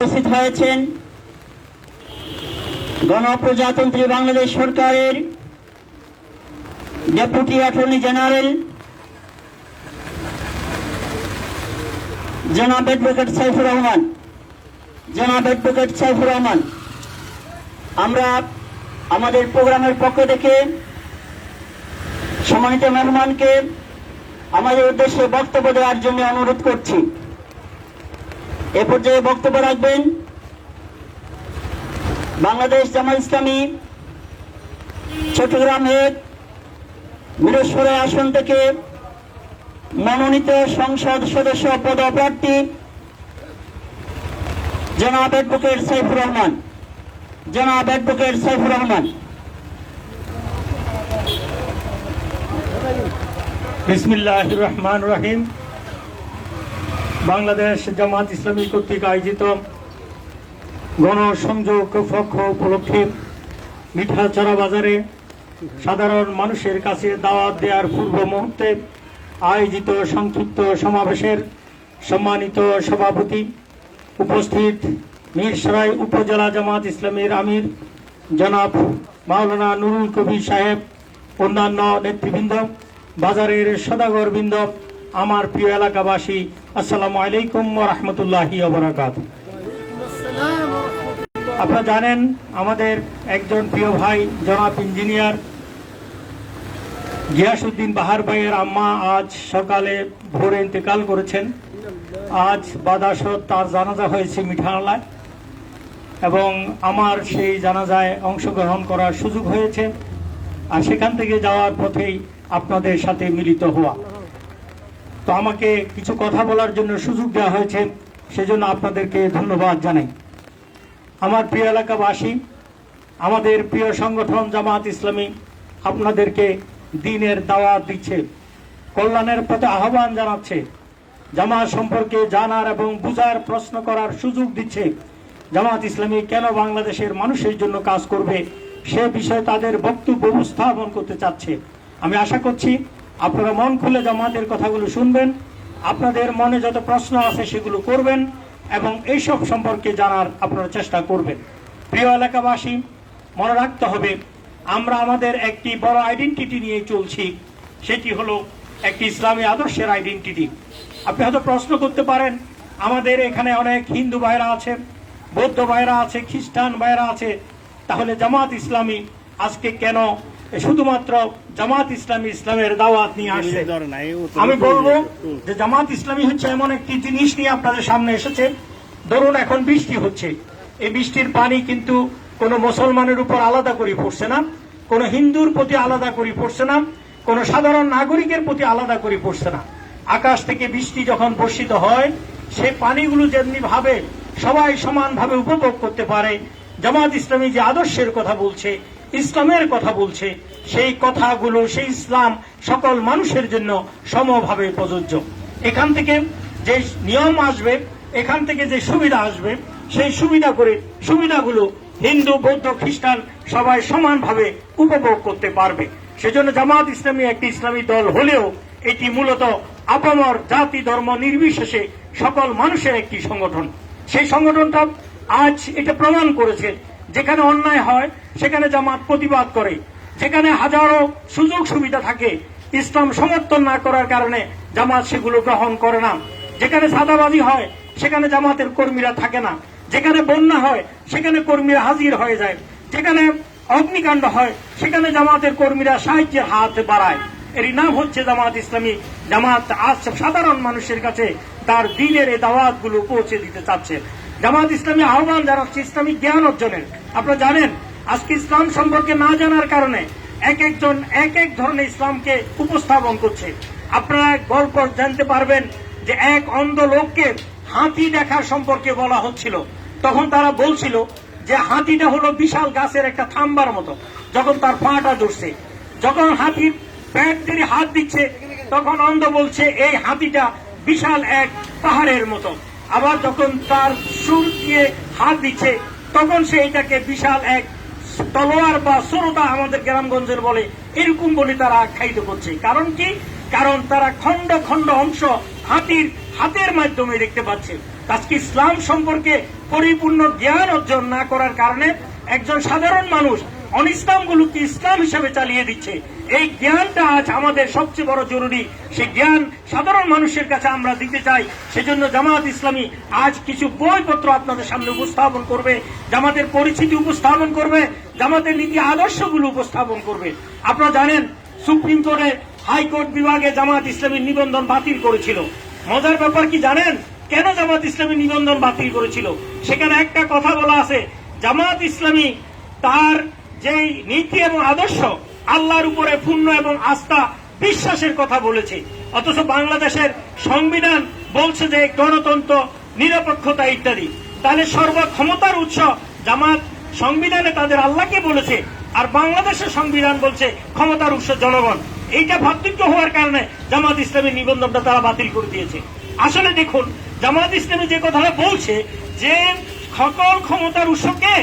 উপস্থিত হয়েছেন গণপ্রজাতন্ত্রী বাংলাদেশ সরকারের ডেপুটি অ্যাটর্নি জেনারেল, জনাব অ্যাডভোকেট সাইফুর রহমান। জনাব অ্যাডভোকেট সাইফুর রহমান, আমরা আমাদের প্রোগ্রামের পক্ষ থেকে সম্মানিত মেহমানকে আমাদের উদ্দেশ্যে বক্তব্য দেওয়ার জন্য অনুরোধ করছি। এ পর্যায়ে বক্তব্য রাখবেন বাংলাদেশ জামাত ইসলামী, চট্টগ্রাম এক, মিরসরাই আসন থেকে মনোনীত সংসদ সদস্য পদপ্রার্থী জনাব অ্যাডভোকেট সাইফুর রহমান। জনাব অ্যাডভোকেট সাইফুর রহমান। বিসমিল্লাহ রহমান রহিম। বাংলাদেশ জামাত ইসলামী কর্তৃক আয়োজিত গণসংযোগ পক্ষ উপলক্ষে মিঠাচড়া বাজারে সাধারণ মানুষের কাছে দাওয়াত দেওয়ার পূর্ব মুহূর্তে আয়োজিত সংক্ষিপ্ত সমাবেশের সম্মানিত সভাপতি উপস্থিত মিরসরাই উপজেলা জামাত ইসলামীর আমির জনাব মাওলানা নুরুল কবির সাহেব, অন্যান্য নেতৃবৃন্দ, বাজারের সদাগরবৃন্দ আমার প্রিয় এলাকাবাসী, আসসালামু আলাইকুম রহমতুল্লাহি অবরাকাত আপনারা জানেন, আমাদের একজন প্রিয় ভাই, জনাব ইঞ্জিনিয়ার গিয়াসুদ্দিন বাহার ভাইয়ের আম্মা আজ সকালে ভোরে ইন্তেকাল করেছেন। আজ বাদাসত তার জানাজা হয়েছে মিঠানালায় এবং আমার সেই জানাজায় অংশগ্রহণ করার সুযোগ হয়েছে। আর সেখান থেকে যাওয়ার পথেই আপনাদের সাথে মিলিত হওয়া। তো আমাকে কিছু কথা বলার জন্য সুযোগ দেওয়া হয়েছে, সেজন্য আপনাদেরকে ধন্যবাদ জানাই। আমার প্রিয় এলাকাবাসী, আমাদের প্রিয় সংগঠন জামাত ইসলামী আপনাদেরকে দিনের দাওয়াত দিচ্ছে, কল্যাণের পথে আহ্বান জানাচ্ছে জামাত সম্পর্কে জানার এবং বুঝার প্রশ্ন করার সুযোগ দিচ্ছে। জামাত ইসলামী কেন বাংলাদেশের মানুষের জন্য কাজ করবে, সে বিষয়ে তাদের বক্তব্য উপস্থাপন করতে চাচ্ছে। আমি আশা করছি আপনারা মন খুলে জামাতের কথাগুলো শুনবেন, আপনাদের মনে যত প্রশ্ন আছে সেগুলো করবেন এবং এইসব সম্পর্কে জানার আপনারা চেষ্টা করবেন। প্রিয় এলাকাবাসী, মনে রাখতে হবে, আমরা আমাদের একটি বড় আইডেন্টিটি নিয়ে চলছি, সেটি হলো একটি ইসলামী আদর্শের আইডেন্টিটি আপনি হয়তো প্রশ্ন করতে পারেন, আমাদের এখানে অনেক হিন্দু ভাইরা আছে, বৌদ্ধ ভাইরা আছে, খ্রিস্টান ভাইরা আছে, তাহলে জামাত ইসলামী আজকে কেন শুধুমাত্র জামাত ইসলামী ইসলামের দাওয়াত নিয়ে আসছে। আমি বলব। যে জামাত ইসলামী হচ্ছে এমন একটি জিনিস নিয়ে আপনাদের সামনে এসেছে। ধরুন এখন বৃষ্টি হচ্ছে। এই বৃষ্টির পানি কিন্তু কোনো মুসলমানের উপর আলাদা করে পড়ছে না কোনো হিন্দুর প্রতি আলাদা করে পড়ছে না কোনো সাধারণ নাগরিকের প্রতি আলাদা করে পড়ছে না। আকাশ থেকে বৃষ্টি যখন বর্ষিত হয় সে পানিগুলো যেমনি ভাবে সবাই সমানভাবে উপভোগ করতে পারে জামাত ইসলামী যে আদর্শের কথা বলছে ইসলামের কথা বলছে। সেই কথাগুলো, সেই ইসলাম সকল মানুষের জন্য সমভাবে প্রযোজ্য। এখান থেকে যে নিয়ম আসবে, এখান থেকে যে সুবিধা আসবে, সেই সুবিধা করে সুবিধাগুলো হিন্দু, বৌদ্ধ, খ্রিস্টান সবাই সমানভাবে উপভোগ করতে পারবে। সেজন্য জামাত ইসলামী একটি ইসলামী দল হলেও এটি মূলত আপামর জাতি ধর্ম নির্বিশেষে সকল মানুষের একটি সংগঠন। সেই সংগঠনটা আজ এটা প্রমাণ করেছে যেখানে অন্যায় হয়, সেখানে জামাত প্রতিবাদ করে। যেখানে হাজারো সুযোগ সুবিধা থাকে, ইসলাম সমর্থন না করার কারণে জামাত সেগুলো গ্রহণ করে না। যেখানে সাদাবাজি হয়, সেখানে জামাতের কর্মীরা থাকে না। যেখানে বন্যা হয়, সেখানে কর্মীরা হাজির হয়ে যায়। যেখানে অগ্নিকাণ্ড হয়, সেখানে জামাতের কর্মীরা সাহায্যের হাত বাড়ায়। এরই নাম হচ্ছে জামাত ইসলামী। জামাত আজ সাধারণ মানুষের কাছে তার দিনের এই দাওয়াতগুলো পৌঁছে দিতে চাচ্ছে। জামাত ইসলামী আহ্বান জানাচ্ছে ইসলামী জ্ঞান অর্জনের। আপনারা জানেন, আজকে ইসলাম সম্পর্কে না জানার কারণে এক একজন, এক এক ধরনের ইসলামকে উপস্থাপন করছে। আপনারা গল্প জানতে পারবেন যে এক অন্ধ লোককে হাতি দেখার সম্পর্কে বলা হচ্ছিল। তখন তারা বলছিল যে হাতিটা হলো বিশাল গাছের একটা থাম্বার মতো, যখন তার পাটা ধরছে। যখন হাতির প্যাট দিয়ে হাত দিচ্ছে, তখন অন্ধ বলছে, এই হাতিটা বিশাল এক পাহাড়ের মতো। আবার যখন তার সুর দিয়ে হাত দিচ্ছে তখন সে এটাকে বিশাল এক তলোয়ার বা সরোটা আমাদের গ্রামগঞ্জের বলে এরকম বলে তারা আখ্যায়িত করছে কারণ কি? কারণ তারা খণ্ড খণ্ড অংশ হাতির হাতের মাধ্যমে দেখতে পাচ্ছে। আজকে ইসলাম সম্পর্কে পরিপূর্ণ জ্ঞান অর্জন না করার কারণে একজন সাধারণ মানুষ অনিসলামগুলোকে ইসলাম হিসেবে চালিয়ে দিচ্ছে। এই জ্ঞানটা আজ আমাদের সবচেয়ে বড় জরুরি। সেই জ্ঞান সাধারণ মানুষের কাছে আমরা দিতে চাই। সেজন্য জামাত ইসলামী আজ কিছু বইপত্র আপনাদের সামনে উপস্থাপন করবে, জামাতের পরিচিতি উপস্থাপন করবে, জামাতের নীতি আদর্শগুলো উপস্থাপন করবে। আপনারা জানেন, সুপ্রিম কোর্টে হাইকোর্ট বিভাগে জামাত ইসলামীর নিবন্ধন বাতিল করেছিল। মজার ব্যাপার কি জানেন? কেন জামাত ইসলামী নিবন্ধন বাতিল করেছিল? সেখানে একটা কথা বলা আছে, জামাত ইসলামী তার যেই নীতি এবং আদর্শ আল্লাহর উপরে পূর্ণ এবং আস্থা বিশ্বাসের কথা বলেছে। অথচ বাংলাদেশের সংবিধান বলছে যে গণতন্ত্র নিরপেক্ষতা ইত্যাদি। তাহলে সর্বক্ষমতার উৎস জামাত সংবিধানে তাদের আল্লাহকে বলেছে আর বাংলাদেশের সংবিধান বলছে ক্ষমতার উৎস জনগণ। এইটা ভাতৃত্ব হওয়ার কারণে জামাত ইসলামের নিবন্ধনটা তারা বাতিল করে দিয়েছে। আসলে দেখুন জামাত ইসলামী যে কথাটা বলছে যে সকল ক্ষমতার উৎস কে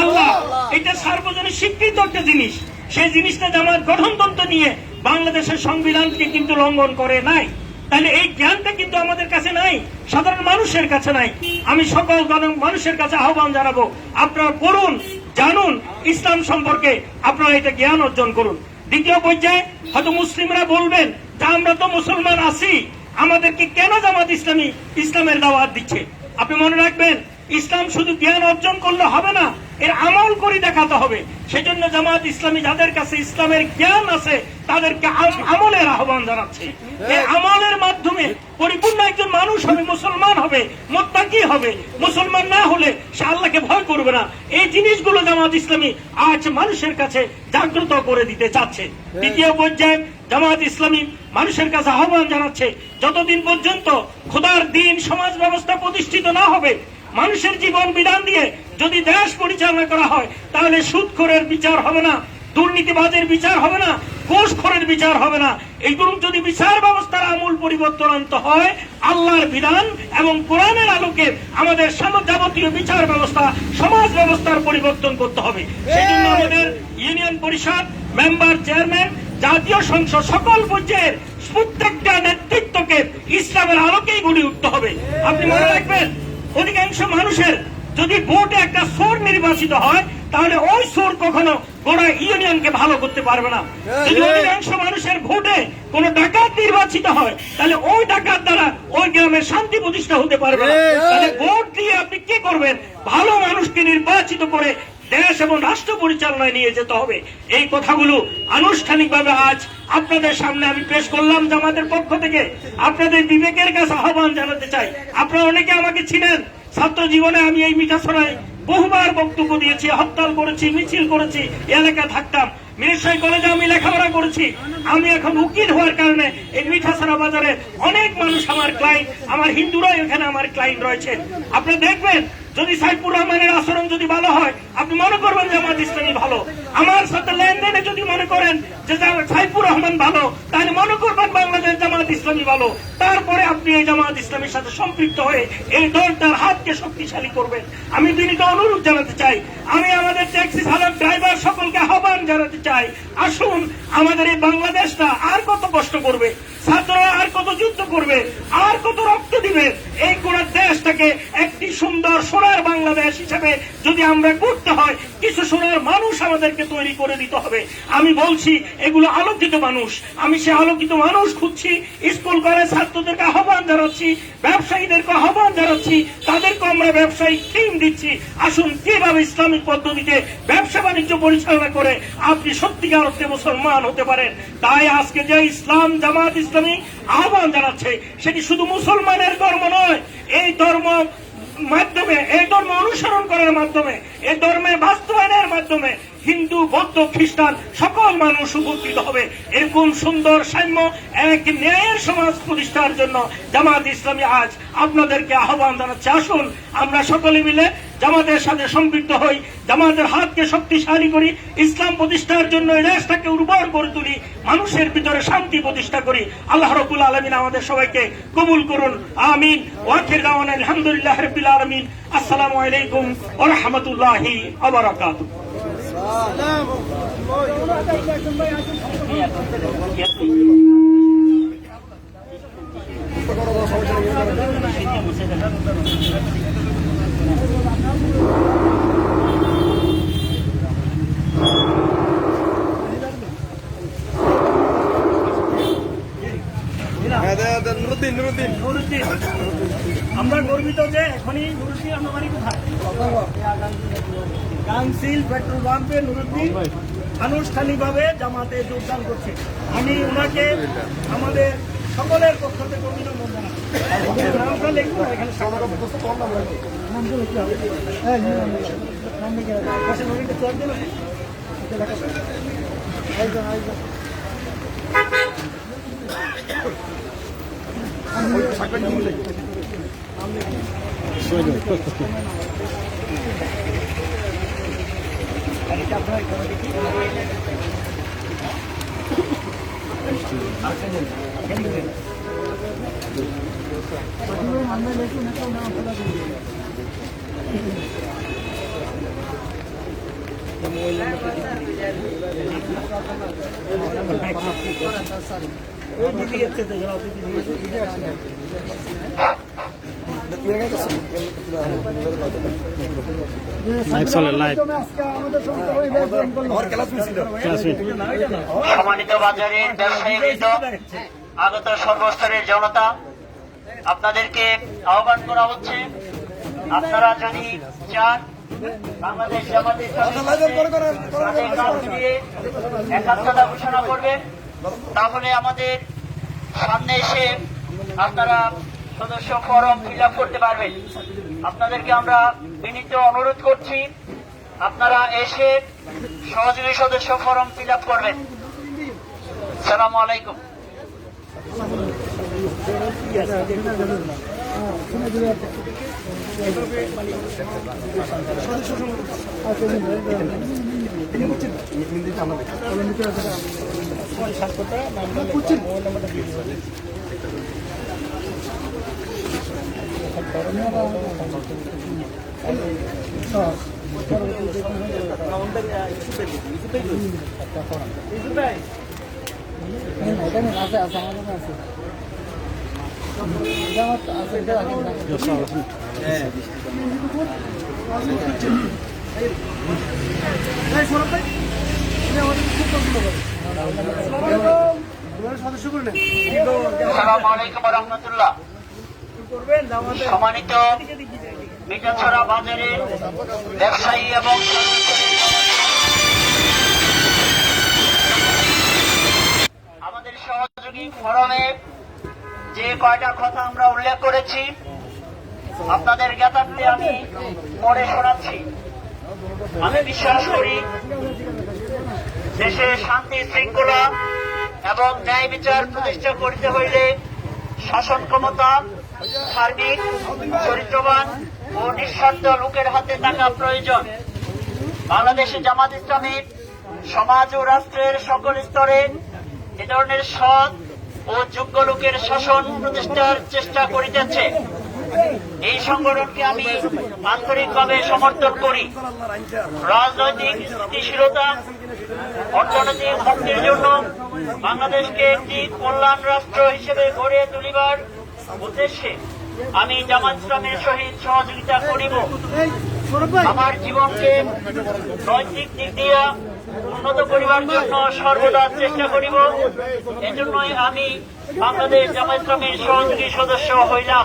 আল্লাহ। এটা সার্বজনীন স্বীকৃত একটা জিনিস। সেই জিনিসটা জামাত গঠনতন্ত্র নিয়ে বাংলাদেশের সংবিধানকে কিন্তু লঙ্ঘন করে নাই, তাহলে এই জ্ঞানটা কিন্তু আমাদের কাছে নাই, সাধারণ মানুষের কাছে নাই। আমি সকল মানুষের কাছে আহ্বান জানাব, আপনারা পড়ুন, জানুন, ইসলাম সম্পর্কে আপনারা এটা জ্ঞান অর্জন করুন। দ্বিতীয় পর্যায়ে, হয়তো মুসলিমরা বলবেন যে আমরা তো মুসলমান আছি, আমাদেরকে কেন জামাত ইসলামী ইসলামের দাওয়াত দিচ্ছে? আপনি মনে রাখবেন, ইসলাম শুধু জ্ঞান অর্জন করলে হবে না এর আমল করে দেখাতে হবে। সেজন্য জামাত ইসলামী যাদের কাছে ইসলামের জ্ঞান আছে তাদেরকে আমলের আহ্বান জানাচ্ছে। এই আমলের মাধ্যমে পরিপূর্ণ একজন মানুষ হবে মুসলমান হবে মোত্তাকি হবে। মুসলমান না হলে সে আল্লাহকে ভয় করবে না। এই জিনিসগুলো জামাত ইসলামী আজ মানুষের কাছে জাগ্রত করে দিতে চাচ্ছে। দ্বিতীয় পর্যায়ে জামাত ইসলামী মানুষের কাছে আহ্বান জানাচ্ছে যতদিন পর্যন্ত খোদার দিন সমাজ ব্যবস্থা প্রতিষ্ঠিত না হবে মানুষের জীবন বিধান দিয়ে যদি দেশ পরিচালনা করা হয় তাহলে সুদখোরের বিচার হবে না দুর্নীতিবাজের বিচার হবে না ঘুষখোরের বিচার হবে না। এইগুলো যদি বিচার ব্যবস্থার আমূল পরিবর্তন আনতে হয় আল্লাহর বিধান এবং কোরআনের আলোকে আমাদের যাবতীয় বিচার ব্যবস্থা সমাজ ব্যবস্থার পরিবর্তন করতে হবে। সেই জন্য আমাদের ইউনিয়ন পরিষদ মেম্বার চেয়ারম্যান জাতীয় সংসদ সকল পর্যায়ের প্রত্যেকটা নেতৃত্বকে ইসলামের আলোকেই গড়ে উঠতে হবে। আপনি মনে রাখবেন অধিকাংশ মানুষের যদি ভোটে একটা সোর নির্বাচিত হয় তাহলে ওই সোর কখনো গোড়া ইউনিয়নকে ভালো করতে পারবে না। যদি অধিকাংশ মানুষের ভোটে কোন ডাকাত নির্বাচিত হয় তাহলে ওই ডাকাত দ্বারা ওই গ্রামের শান্তি প্রতিষ্ঠা হতে পারবে না। তাহলে ভোট দিয়ে আপনি কি করবেন? ভালো মানুষকে নির্বাচিত করে দেশ এবং রাষ্ট্র পরিচালনায় নিয়ে যেতে হবে। এই কথাগুলো আনুষ্ঠানিকভাবে আজ আপনাদের সামনে আমি পেশ করলাম জামাতের পক্ষ থেকে। আপনাদের বিবেকের কাছে আহ্বান জানাতে চাই। আপনারা অনেকে আমাকে ছিলেন ছাত্র জীবনে আমি এই মিঠাছড়ায় বহুবার বক্তব্য দিয়েছি, হরতাল করেছি, মিছিল করেছি এলাকা থাকতাম। মিরেশাই কলেজে আমি লেখাপড়া করেছি। আমি এখন উকিল হওয়ার কারণে এই মিঠাছড়া বাজারে অনেক মানুষ আমার ক্লায়েন্ট আমার হিন্দুরাই এখানে আমার ক্লায়েন্ট রয়েছে। আপনি দেখবেন যদি সাইফুর রহমানের আচরণ যদি ভালো হয়, আপনি মনে করবেন যে আমার ইসলামী ভালো। আমার সাথে লেনদেনে যদি মনে করেন যে সাইফুর রহমান ভালো, তাহলে মনে করবেন বাংলাদেশ জামাত ইসলামী ভালো। তারপরে আপনি এই জামাত ইসলামীর সাথে সম্পৃক্ত হয়ে এই দলটার হাতকে শক্তিশালী করবেন। আমি বিনীত অনুরোধ জানাতে চাই, আমি আমাদের ট্যাক্সি চালক, ড্রাইভার সকলকে আহ্বান জানাতে চাই, আসুন আমাদের এই বাংলাদেশটা আর কত কষ্ট করবে। আর কত যুদ্ধ করবে, আর কত রক্ত দিবে, এই দেশটাকে একটি সুন্দর সোনার বাংলাদেশ হিসেবে যদি আমরা করতে হয়, কিছু সোনার মানুষ আমাদেরকে তৈরি করে দিতে হবে। আমি বলছি, এগুলো আলোকিত মানুষ। আমি সে আলোকিত মানুষ খুঁজছি, স্কুল, কলেজ ছাত্রদেরকে আহ্বান জানাচ্ছি, ব্যবসায়ীদেরকে আহ্বান জানাচ্ছি, তাদেরকে আমরা ব্যবসায়িক টিম দিচ্ছি। আসুন কীভাবে ইসলামিক পদ্ধতিতে ব্যবসা বাণিজ্য পরিচালনা করে আপনি সত্যিকার অর্থে মুসলমান হতে পারেন। তাই আজকে যে ইসলাম জামাত ইসলামী আহ্বান জানাচ্ছে, সেটি শুধু মুসলমানের ধর্ম নয়, এই ধর্ম মাধ্যমে, এই ধর্ম অনুসরণ করার মাধ্যমে, এই ধর্মের বাস্তবায়নের মাধ্যমে হিন্দু, বৌদ্ধ, খ্রিস্টান সকল মানুষ উপকৃত হবে। এরকম সুন্দর সাম্য, এক ন্যায়ের সমাজ প্রতিষ্ঠার জন্য জামাত ইসলামী আজ আপনাদেরকে আহ্বান জানাচ্ছে। আসুন, আমরা সকলে মিলে জামাতের সাথে সম্পৃক্ত হই, জামাতের হাতকে শক্তিশালী করি, ইসলাম প্রতিষ্ঠার জন্য এই দেশটাকে উর্বর করে তুলি, মানুষের ভিতরে শান্তি প্রতিষ্ঠা করি। আল্লাহ রবুল আলমিন আমাদের সবাইকে কবুল করুন, আমিন। ওয়াখির দাওয়ান আলহামদুলিল্লাহ রবিল আলমিন। আসসালামু আলাইকুম ওয়া রাহমাতুল্লাহি ওয়া বারাকাতুহু নুরুদ্দিন নুরুদ্দিন নুরুদ্দিন আমরা গর্বিত যে এখনই নুরুদ্দিন আপনার বাড়ি কোথায়? কাউন্সিল পেট্রোল পাম্পে নুরুদ্দিন আনুষ্ঠানিকভাবে জামাতে যোগদান করছে আমি ওনাকে আমাদের সকলের পক্ষ থেকে অভিনন্দন জানাচ্ছি। নামটা লিখতে হবে। হ্যাঁ, জি, নাম ব্যবসায়ীবৃন্দ, আগত সর্বস্তরের জনতা, আপনাদেরকে আহ্বান করা হচ্ছে। আপনারা যদি চান একাত্মতা ঘোষণা করবেন, তাহলে আমাদের সামনে এসে আপনারা সদস্য ফরম ফিল করতে পারবেন আপনাদেরকে আমরা বিনীত অনুরোধ করছি, আপনারা এসে সহযোগী সদস্য ফরম ফিল করবেন। সালাম আলাইকুম। এখানে আছে আছে আমাদের আছে জামাত আছে এটা রাখেন না সদস্য করলেন সালাম আলাইকুম রহমতুল্লাহ। সম্মানিত মিটাছড়া বাজারের ব্যবসায়ী এবং আমাদের সহযোগী ফরমে যে কয়টা কথা আমরা উল্লেখ করেছি আপনাদের জ্ঞাতার্থে আমি পড়ে শোনাচ্ছি। আমি বিশ্বাস করি দেশে শান্তি শৃঙ্খলা এবং ন্যায় বিচার প্রতিষ্ঠা করতে হইলে শাসন ক্ষমতা সার্বিক চরিত্রবান ও নিঃস্বার্থ লোকের হাতে থাকা প্রয়োজন। বাংলাদেশে জামাত ইসলামী সমাজ ও রাষ্ট্রের সকল স্তরে এ ধরনের সৎ ও যোগ্য লোকের শাসন প্রতিষ্ঠার চেষ্টা করিতেছে। এই সংগঠনকে আমি আন্তরিকভাবে সমর্থন করি। রাজনৈতিক স্থিতিশীলতা, অর্থনৈতিক মুক্তির জন্য বাংলাদেশকে একটি কল্যাণ রাষ্ট্র হিসেবে গড়ে তুলিবার উদ্দেশ্যে আমি জামাত ইসলামের সহিত সহযোগিতা করিব আমার জীবনকে নৈতিক দিক দিয়ে উন্নত করিবার জন্য সর্বদা চেষ্টা করিব এজন্যই আমি বাংলাদেশ জামাত ইসলামের সহযোগী সদস্য হইলাম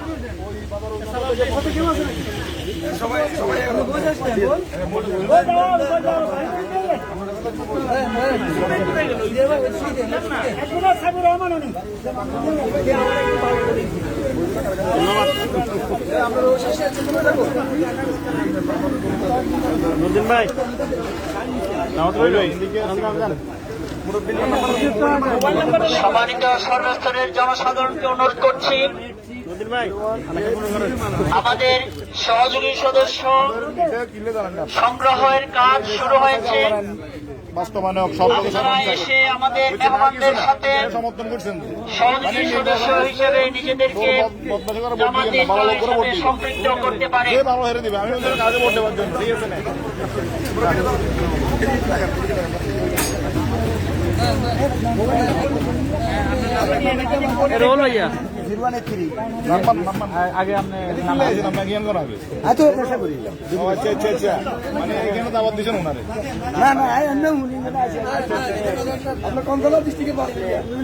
নুরুদ্দিন ভাই। সম্মানিত সর্বস্তরের জনসাধারণকে অনুরোধ করছি আমাদের সহযোগী সদস্য সংগ্রহের কাজ শুরু হয়েছে। বাস্তবায়নক সব লোকের এসে আমাদের মেহমানদের সাথে সমর্থন করছেন। সহযোগী সদস্য হিসেবে নিজেদেরকে বদমাশি করে ভোট জামাতে দিবেন না, ভালো লোক করে ভোট ইসলামের সাথে দিবেন। সম্পৃক্ত করতে পারে। ভালো হেরে দিবে আমি ওদের কাজে ঠিক আছে না? রোল নাম্বার আগে আপনি আচ্ছা আচ্ছা আচ্ছা মানে না না আই অন্য মুনি না আছে আপনি কোন ডিস্ট্রিক্টে